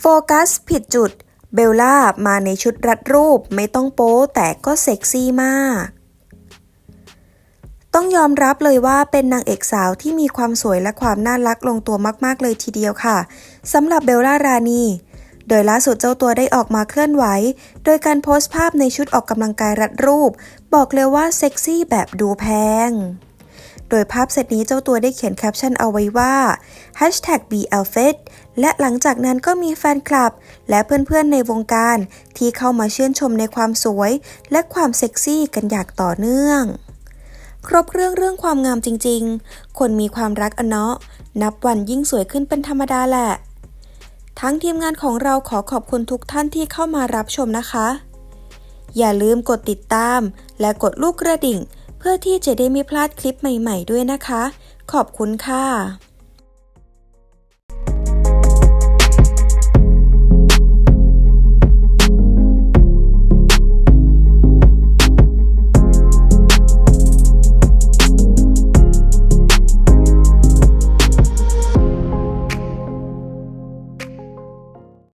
โฟกัสผิดจุด เบลล่ามาในชุดรัดรูปไม่ต้องโป๊แต่ก็เซ็กซี่มาก ต้องยอมรับเลยว่าเป็นนางเอกสาวที่มีความสวยและความน่ารักลงตัวมากๆเลยทีเดียวค่ะสำหรับเบลล่ารานีโดยล่าสุดเจ้าตัวได้ออกมาเคลื่อนไหว โดยการโพสต์ภาพในชุดออกกำลังกายรัดรูป บอกเลยว่าเซ็กซี่แบบดูแพง โดยภาพเซตนี้เจ้าตัวได้เขียนแคปชั่นเอาไว้ว่า hashtag #BeOutfit และหลังจากนั้นก็มีแฟนคลับ และเพื่อนๆในวงการ ที่เข้ามาชื่นชมในความสวย และความเซ็กซี่กันอย่างต่อเนื่อง ครบเรื่องเรื่องความงามจริงๆ คนมีความรักอเนาะ นับวันยิ่งสวยขึ้นเป็นธรรมดาแหละ ทั้งทีมงานของเราขอขอบคุณทุกท่านที่เข้ามารับชมนะคะ อย่าลืมกดติดตาม และกดลูกกระดิ่ง เพื่อที่จะได้ไม่พลาดคลิปใหม่ ๆ ด้วยนะคะ ขอบคุณค่ะ